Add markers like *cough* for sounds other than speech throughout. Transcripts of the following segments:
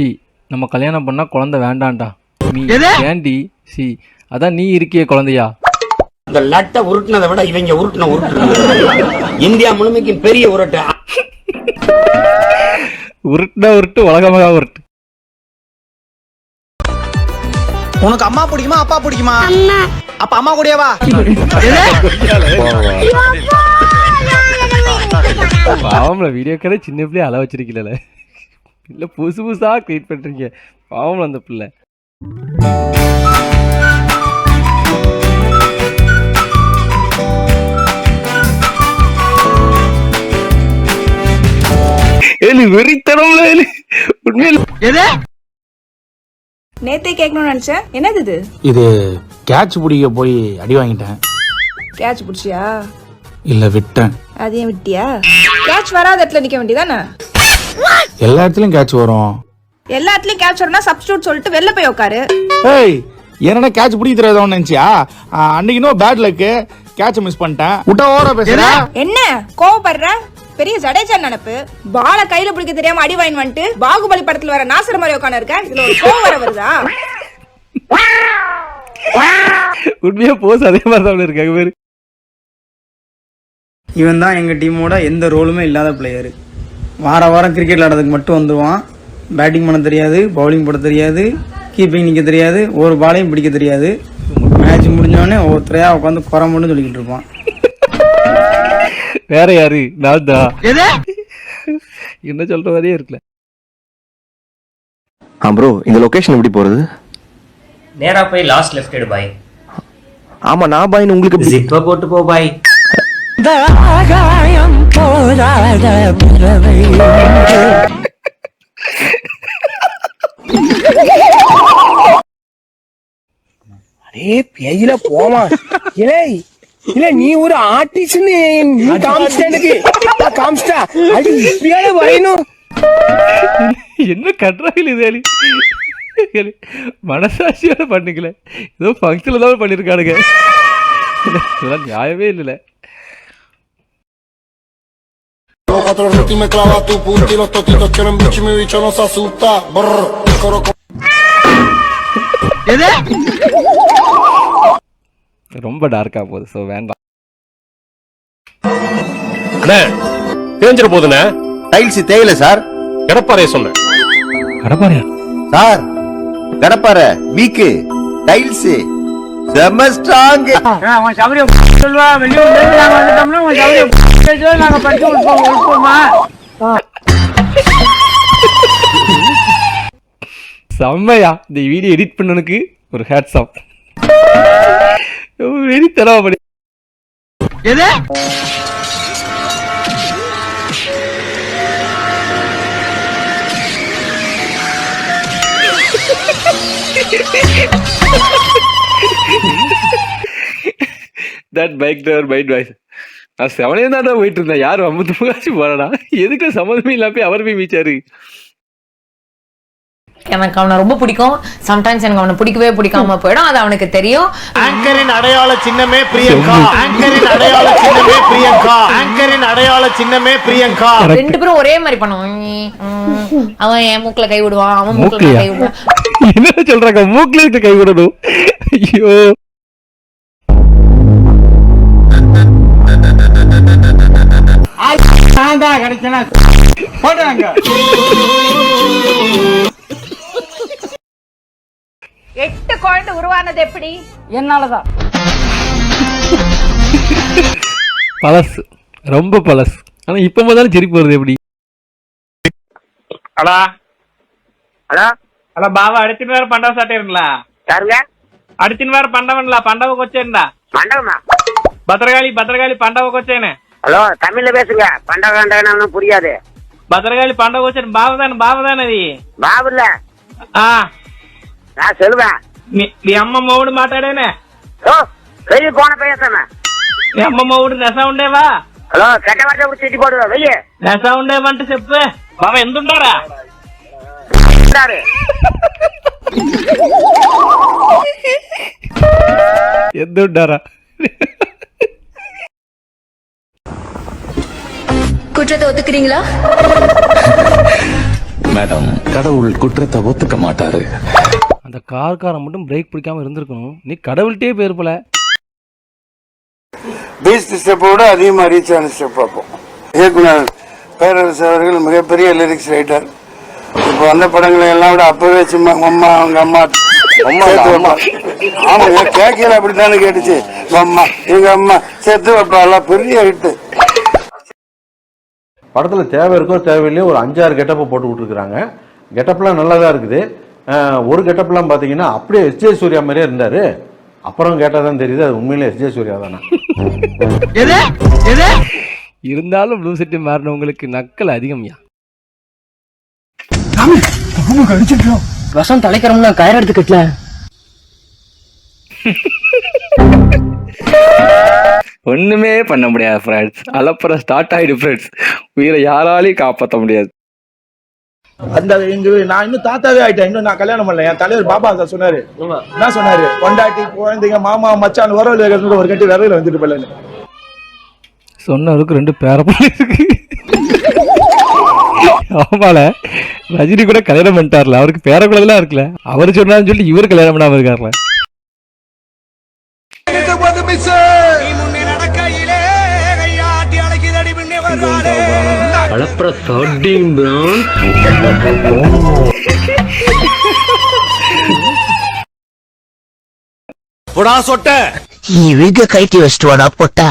C நம்ம கல்யாணம் பண்ணா குழந்தை வேண்டாம்டா. மீ ஏண்டி சி அதான் நீ இருக்கியே குழந்தையா? இந்த லட்டை உருட்டுனதை விட இவங்க உருட்டுன உருட்டு. இந்தியா முழுமைக்கும் பெரிய உருட்டு. உருட்டுனா உருட்டு உலகமாக உருட்டு. உனக்கு அம்மா பிடிக்குமா அப்பா பிடிக்குமா? அப்ப அம்மா கூடயே வா. பாவம்ல வீடியோ கடை சின்ன பிள்ளைய அள வச்சிருக்கல இல்ல புதுசு புதுசா கிரியேட் பண்றீங்க. பாவம்ல அந்த பிள்ளை. ஏலி வெறித்தனம்ல ஏலி. உண்மையில நேத்தே கேட்கணும்னு நினைச்சேன். என்னது இது? இது கேட்ச் பிடிக்க போய் அடி வாங்கிட்டேன். கேட்ச் பிடிச்சியா? இல்ல விட்டேன். அதையும் விட்டியா? கேட்ச் வராத இடத்துல நிக்க வேண்டியதானே? எல்லா இடத்துலயும் கேட்ச் வரும். எல்லா இடத்துலயும் கேட்ச் வரனா சப்ஸ்டியூட் சொல்லிட்டு வெளில போய் உட்காரு. ஏய் என்னடா கேட்ச் பிடிக்க தெரியாதவன் நினைச்சியா? அன்னைக்கு இன்னும் பேட் லக்கு கேட்ச் மிஸ் பண்ணிட்டேன். விட்டா ஓர பேசுற? என்ன? கோவப்படுற? பெரிய ஜடேஜா நினப்பு. பால கையில பிடிக்க தெரியாம அடி வாங்கி வந்துட்டு பாகுபலி படத்துல வர நாசர மாதிரி உட்காந்து இருக்க? இதுல ஒரு கோவம் வர வருதா? உண்மையா போஸ் அதே மாதிரி தான் இருக்காங்க பேரு இவன் தான் எங்க டீமோட எந்த ரோலுமே இல்லாத பிளேயர் வார வாரம் கிரிக்கெட் விளையாடுறதுக்கு மட்டும் வந்துருவான். பேட்டிங் பண்ண தெரியாது பவுலிங் போட தெரியாது கீப்பிங் நிக்க தெரியாது ஒரு பாலையும் பிடிக்க தெரியாது. மேட்ச் முடிஞ்சோடனே ஒவ்வொருத்தரையா உட்காந்து குறை மட்டும் சொல்லிக்கிட்டு இருப்பான். வேற யாரு? நான் தான் என்ன சொல்ற மாதிரியே இருக்குல்ல ஆ ப்ரோ இந்த லொகேஷன் எப்படி போறது? நேரா போய் லாஸ்ட் லெஃப்ட் எடு பாய் ஆமா நான் பாயின்னு உங்களுக்கு ஜிப்ப போட்டு போ பாய் அடே பேயில போமா இலே இல்ல நீ ஒரு ஆர்டிஸ்ட்னு நீ இப்படியாவது வரையணும் என்ன கட்டுறாங்க இது ஏலி ஏலி, மனசாட்சியோட பண்ணிக்கல. ஏதோ ஃபங்க்ஷன்ல தான் பண்ணிருக்கானுங்க. இதெல்லாம் நியாயமே இல்லைல்ல. Cuatro ruti me clava tu puti, los totitos quieren bicho y mi bicho no se asusta. Brr, coro, ரொம்ப டார்க்கா போகுது ஸோ வேண்டாம் அண்ணே தேஞ்சிட போதுண்ணே டைல்ஸ் தேவையில்ல சார் எடப்பாறைய சொன்னேன் கடப்பாரியா சார் கடப்பார வீக்கு டைல்ஸ் செம ஸ்ட்ராங் நாங்க வந்துட்டோம்னா உன் சபரியம் நாங்க படிச்சு கொடுப்போம் கொடுப்போமா செம்மையா. இந்த வீடியோ எடிட் பண்ணனுக்கு ஒரு ஹேட்ஸ் ஆஃப் வெறி தரவா பண்ணி *laughs* that bike driver mind voice நான் செவனே தான் போயிட்டு இருந்தேன் யாரும் ஐம்பது முகாச்சு போறடா? எதுக்கு சம்மந்தமே இல்லாம போய் அவர் போய் மீச்சாரு எனக்கு அவனை ரொம்ப பிடிக்கும். சம்டைம்ஸ் எனக்கு அவனை பிடிக்கவே பிடிக்காம போயிடும். அது அவனுக்கு தெரியும். ஆங்கரின் அடையாள சின்னமே பிரியங்கா. ஆங்கரின் அடையாள சின்னமே பிரியங்கா. ஆங்கரின் அடையாள சின்னமே பிரியங்கா. ரெண்டு பேரும் ஒரே மாதிரி பண்ணுவான் உம், அவன் என் மூக்குல கை விடுவான் அவன் மூக்குல? கை விடுவான். என்ன சொல்றாங்க? மூக்குல கை விடணும். ஐயோ. நான் தான் கிடைச்சேன்னா போடுறாங்க எட்டு குழந்தை உருவானது எப்படி? என்னாலதான். பழசு. ரொம்ப பழசு. ஆனா இப்ப முதல்ல சிரிப்பு வருது எப்படி? ஹலோ. ஹலோ. ஹலோ பாபா அடுத்தின் வேற பண்டவ சாட்டேருங்களா யாருங்க? அடுத்தின் வேற பண்டவன்ல பண்டவ கொச்சேன்டா பண்டவமா பத்திரகாளி பத்திரகாளி பண்டவ கொச்சேன்னு. ஹலோ தமிழ்ல பேசுங்க பண்டக கண்டகன்னு புரியாது భద్రగాలి పండగ వచ్చాను బావదాని బావదాని అది பாபுல்ல ఆ நான் சொல்லுவேன் నీ- నీ అమ్మ మొగుడు మాట్లాడేనే ஓ வெளியே போன பேசுறேன் నీ అమ్మ మొగుడు నెస ఉండేవా ஹலோ கெட்ட வார்த்தை பிடிச்சி திட்டி போடுவா வெளியே నెస ఉండేవంటే చెప్పు బావ ఎందుంటారా இருந்தாரு *laughs* குற்றத்தை ஒத்துக்கிறீங்களா? மேடம் கடவுள் குற்றத்தை ஒத்துக்க மாட்டாரு. அந்த கார்காரன் மட்டும் பிரேக் பிடிக்காம இருந்திருக்கணும். நீ கடவுள்கிட்டே பேர் போல. பீஸ்ட் ஸ்டெப்போட அதிகமாக ரீச் ஆன ஸ்டெப் பார்ப்போம். இயக்குனர் பேரரசு அவர்கள் மிகப்பெரிய லிரிக்ஸ் ரைட்டர் இப்போ வந்த படங்களை எல்லாம் விட அப்பவே சும்மா அம்மா அவங்க அம்மா வைப்பா. ஆமாங்க கேட்கல அப்படித்தானே கேட்டுச்சு. அம்மா எங்க அம்மா சேர்த்து வைப்பா எல்லாம் பெரிய ஹிட்டு படத்துல தேவை இருக்கோ தேவையில்லையோ ஒரு அஞ்சாறு கெட்டப்பை போட்டு விட்டுருக்காங்க கெட்டப்லாம் நல்லா தான் இருக்குது ஒரு கெட்டப்லாம் பார்த்தீங்கன்னா அப்படியே எஸ்ஜே சூர்யா மாதிரியே இருந்தாரு. அப்புறம் கேட்டால் தான் தெரியுது அது உண்மையிலே எஸ்ஜே சூர்யா தானே? இருந்தாலும் ப்ளூ செட்டு மாறினவங்களுக்கு நக்கல் அதிகம்யா விஷம் தலைக்கிறோம்னா கயிறு எடுத்து *laughs* ஒண்ணுமே பண்ண முடியாது ஃப்ரெண்ட்ஸ் அலப்புறம் ஸ்டார்ட் ஆயிடு ஃப்ரெண்ட்ஸ் உயிரை யாராலையும் காப்பாற்ற முடியாது. அந்த எங்க நான் இன்னும் தாத்தாவே ஆயிட்டேன். இன்னும் நான் கல்யாணம் பண்ணல. என் தலைவர் பாபா சார் சொன்னாரு. என்ன சொன்னாரு? பொண்டாட்டி குழந்தைங்க மாமா மச்சான் வைக்கிறது ஒரு கட்டி விரைவில் வந்துட்டு போல சொன்னவருக்கு ரெண்டு இருக்கு. ஆமால. ரஜினி கூட கல்யாணம் பண்ணிட்டார்ல. அவருக்கு பேர குழந்தைலாம் இருக்குல்ல. அவர் சொன்னாருன்னு சொல்லி இவர் கல்யாணம் பண்ணாம இருக்காருல போடா சொட்ட. நீ விக கைட்டி வச்சுட்டு வாடா பொட்டா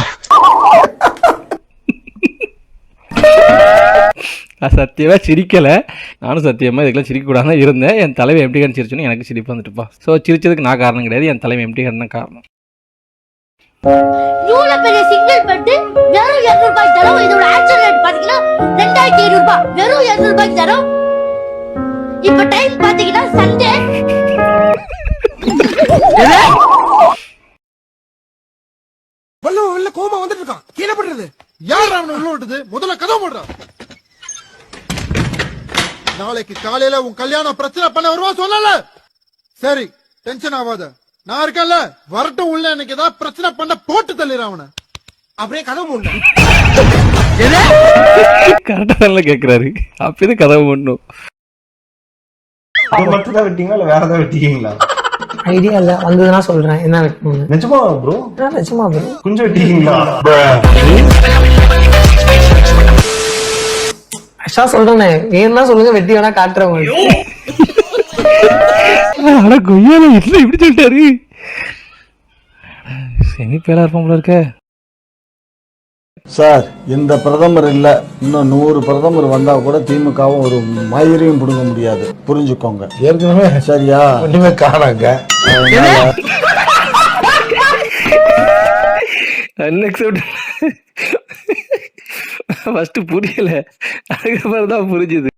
நான் சத்தியமா சிரிக்கல. நானும் சத்தியமா இதுக்கெல்லாம் சிரிக்க கூடாது இருந்தேன். என் தலைமை எப்படி சிரிச்சோன்னு எனக்கு சிரிப்பு வந்துட்டுப்பா. ஸோ சிரிச்சதுக்கு நான் காரணம் கிடையாது. என் தலைமை எப்படி தான் காரணம். தரும் இதோட ஆக்சுவல் ரேட் பாத்தீங்கன்னா ரெண்டாயிரத்தி ஐநூறு ரூபாய். வெறும் இருநூறு ரூபாய்க்கு தரும். இப்ப டைம் பாத்தீங்கன்னா சண்டே வெள்ள வெள்ள கோமா வந்துட்டு இருக்கான். கீழே பண்றது யார் அவனை உள்ள விட்டது? முதல்ல கதவு போடுறான் நாளைக்கு காலையில உன் கல்யாணம் பிரச்சனை பண்ண வருவா சொல்லல சரி டென்ஷன் ஆகாத. நான் இருக்கேன்ல. வரட்டும் உள்ள எனக்கு ஏதாவது பிரச்சனை பண்ண போட்டு தள்ளிடுறேன் அவனை. அப்படியே கதவு மூடணும் கரெக்டாக தானே கதவு மட்டும் வெட்டிங்களா இல்லை வேற ஏதாவது வெட்டிங்களா ஐடியா இல்ல. வந்ததுன்னா சொல்றேன். என்ன நிஜமா ப்ரோ? நிஜமா bro. குஞ்சு வெட்டிங்களா ஆக்சுவலா சொல்றேனே. வேணும்னா சொல்லுங்க வெட்டி வேணா காட்டுறேன் உங்களுக்கு. ஆனா கொய்யால இல்லை இப்படி சொல்லிட்டாரு? செமி போல இருக்க. சார் இந்த பிரதமர் இல்ல. இன்னும் நூறு பிரதமர் வந்தா கூட திமுகவும் ஒரு மயிரையும் பிடுங்க முடியாது. புரிஞ்சுக்கோங்க. ஏற்கனவே சரியா? ஒண்ணுமே காணாங்க. ஃபர்ஸ்ட் புரியல. அதுக்கப்புறம் தான் புரிஞ்சுது.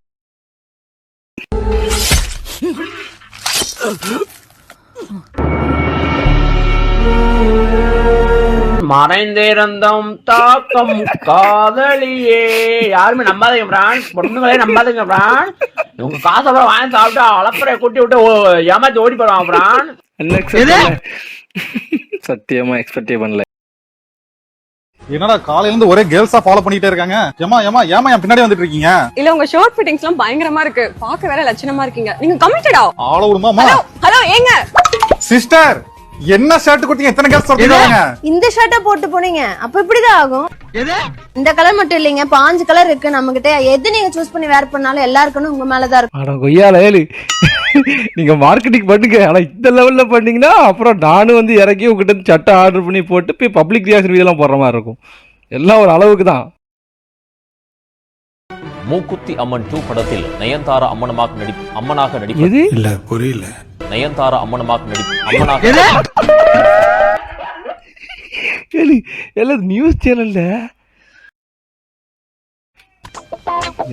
மறைந்திருந்தோம் தாக்கம் காதலியே. யாருமே நம்பாதீங்க பிரான் பொண்ணுங்களே நம்பாதீங்க பிரான் உங்க காசை அப்புறம் வாங்கி சாப்பிட்டு அலப்பறைய கூட்டி விட்டு ஓ- ஏமாத்தி ஓடி போடுவான் பிரான் சத்தியமா எக்ஸ்பெக்டே பண்ணல. என்னடா காலையில இருந்து ஒரே கேர்ள்ஸா ஃபாலோ பண்ணிட்டே இருக்காங்க. ஏமா ஏமா ஏமா என் பின்னாடி வந்துட்டு இருக்கீங்க? இல்ல உங்க ஷார்ட் ஃபிட்டிங்ஸ் எல்லாம் பயங்கரமா இருக்கு. பாக்க வேற லட்சணமா இருக்கீங்க. நீங்க கமிட்டடா ஆள விடுமாமா ஹலோ ஏங்க? சிஸ்டர் என்ன ஷர்ட் கொடுத்தீங்க? எத்தனை கேர்ள்ஸ் சொல்றீங்க? இந்த ஷர்ட்டை போட்டு போனீங்க. அப்ப இப்படிதான் ஆகும். இந்த கலர் மட்டும் இல்லைங்க. பாஞ்சு கலர் இருக்கு நம்ம கிட்ட எது நீங்க சூஸ் பண்ணி வேர் பண்ணாலும் எல்லாருக்கும் உங்க மேலதான் இருக்கும். ஆனா கொய்யால ஏழு நீங்க மார்க்கெட்டிங் பண்ணுங்க. ஆனா இந்த லெவல்ல பண்ணீங்கன்னா அப்புறம் நானும் வந்து இறக்கி உங்ககிட்ட இருந்து சட்டை ஆர்டர் பண்ணி போட்டு போய் பப்ளிக் ரியாக்ஷன் வீடியோலாம் போடுற மாதிரி இருக்கும். எல்லாம் ஒரு அளவுக்கு தான். மூக்குத்தி அம்மன் டூ படத்தில் நயன்தாரா அம்மனமாக நடி அம்மனாக நடிப்பு எது? இல்ல புரியல. நயன்தாரா அம்மனமாக நடிப்பு அம்மனாக எல்லாம் நியூஸ் சேனல்ல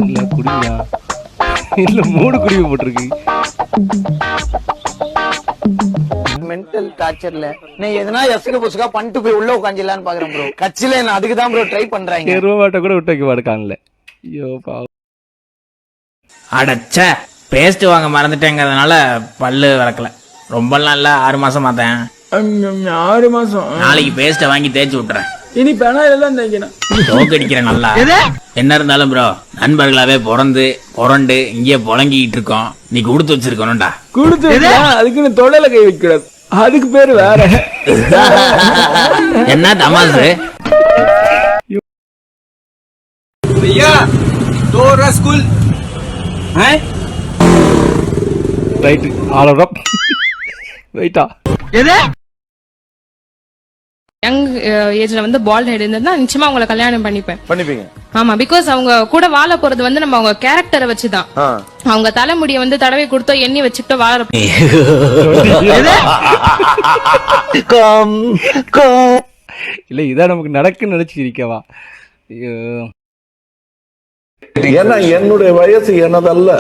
இல்ல குடியா. இல்ல மூணு குடிவு போட்டிருக்கு. மென்டல் டார்ச்சர்ல நீ எதனா எசுக்கு புசுக்கா பண்ணிட்டு போய் உள்ள உட்காந்துலான்னு பாக்குறேன் ப்ரோ கட்சியில என்ன அதுக்கு தான் ப்ரோ ட்ரை பண்றாங்க. எருவாட்ட கூட விட்டு வைக்க மாட்டேக்கான்ல ஐயோ பாவம். அடச்சே. பேஸ்ட் வாங்க மறந்துட்டேங்கிறதுனால பல்லு விளக்கல. ரொம்ப நாள்ல ஆறு மாசம் மாத்தேன் ஆறு மாசம். நாளைக்கு பேஸ்ட்டை வாங்கி தேய்ச்சி விட்டுறேன். இனி பெனாயில் தான் தைக்கணும் தோக்கடிக்கிறேன் நல்லா என்ன இருந்தாலும் ப்ரோ நண்பர்களாவே பிறந்து புரண்டு இங்கேயே புழங்கிட்டு இருக்கோம். நீ கொடுத்து வச்சிருக்கணும்டா. கொடுத்து அதுக்குன்னு தொடையில கை வைக்கூடாது அதுக்கு பேரு வேற. *laughs* என்ன தமாசு? ஸ்கூல் ரைட்டு ஆல் அப் வெயிட்டா யங் ஏஜ்ல வந்து பால் ஹெட் இருந்ததுன்னா நிச்சயமா அவங்கள கல்யாணம் பண்ணிப்பேன். பண்ணிப்பீங்க. ஆமா பிகாஸ் அவங்க கூட வாழ போறது வந்து நம்ம அவங்க கேரக்டரை வச்சுதான். அவங்க தலைமுடியை வந்து தடவை கொடுத்தோ எண்ணி வச்சுக்கிட்டோ வாழ இல்ல இதான் நமக்கு நடக்குன்னு நினைச்சு இருக்கவா? ஐயோ. ஏன்னா என்னுடைய வயசு எனதல்ல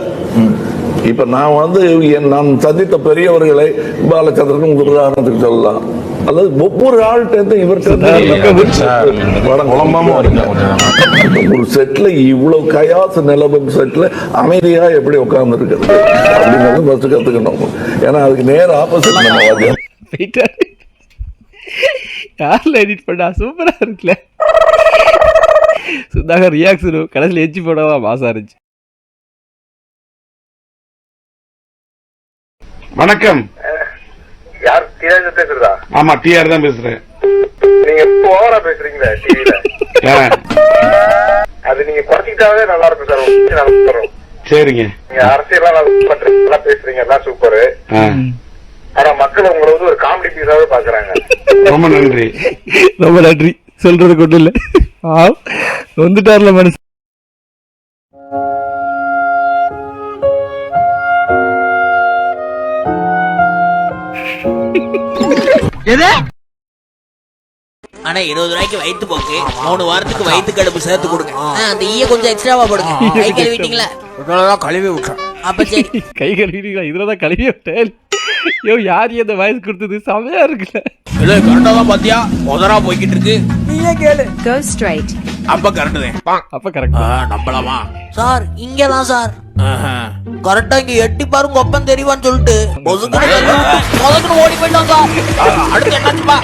இப்ப நான் வந்து என் நான் சந்தித்த பெரியவர்களை பாலச்சந்திரன் உதாரணத்துக்கு சொல்லலாம். அல்லது ஒவ்வொரு ஆள்கிட்ட இவர்கிட்ட ஒரு செட்ல இவ்வளவு கயாச நிலவும் செட்ல அமைதியா எப்படி உட்கார்ந்து இருக்குது அப்படிங்கறது ஃபர்ஸ்ட் கத்துக்கணும். ஏன்னா அதுக்கு நேர் ஆப்போசிட் நம்ம யார்ல எடிட் பண்ணா? சூப்பரா இருக்குல்ல. சுதாகர் ரியாக்ஷன் கடைசியில் எச்சி போடவா? மாசா இருந்துச்சு. வணக்கம். யார்? டிஆர் பேசுறதா? ஆமா டிஆர் தான் பேசுறேன். நீங்க ஓவரா பேசுறீங்களா டிவில அது நீங்க குறைச்சிக்கிட்டாவே நல்லா இருக்கும் சார் நல்லா வரும் சரிங்க. நீங்க அரசியலாம் நல்லா பண்றீங்க, நல்லா பேசுறீங்க எல்லாம் சூப்பர் ஆனா மக்கள் உங்களை வந்து ஒரு காமெடி பீஸாவே பாக்குறாங்க ரொம்ப நன்றி. ரொம்ப நன்றி. சொல்றது கொண்டு இல்ல. வந்துட்டார்ல ஆனா இருபது ரூபாய்க்கு வயிற்று போக்கு. மூணு வாரத்துக்கு வயிற்று கடுப்பு சேர்த்து கொடுங்க. அந்த ஈய கொஞ்சம் எக்ஸ்ட்ராவா போடுங்க. கை கழுவிட்டீங்களா? கழுவி விட்டுறேன் அப்ப சரி. கை கழுவிட்டீங்களா? இதுல தான் கழுவி விட்டேன். ஐயோ யார் இந்த வயசு கொடுத்தது? செமையா இருக்குல்ல. கரெக்டா தான் பாத்தியா? உதரா போய்கிட்டு இருக்கு. நீயே கேளு. கோ ஸ்ட்ரைட் அப்ப கரெக்ட் தான் அப்ப கரெக்ட் நம்பலாமா? சார் இங்கதான் சார். கரெக்டா இங்க எட்டி பாருங்க ஒப்பம் தெரியுவான்னு சொல்லிட்டு. பொசுக்குன்னு ஓடி போயிட்டோம் சார் அடுத்து என்னாச்சுப்பா?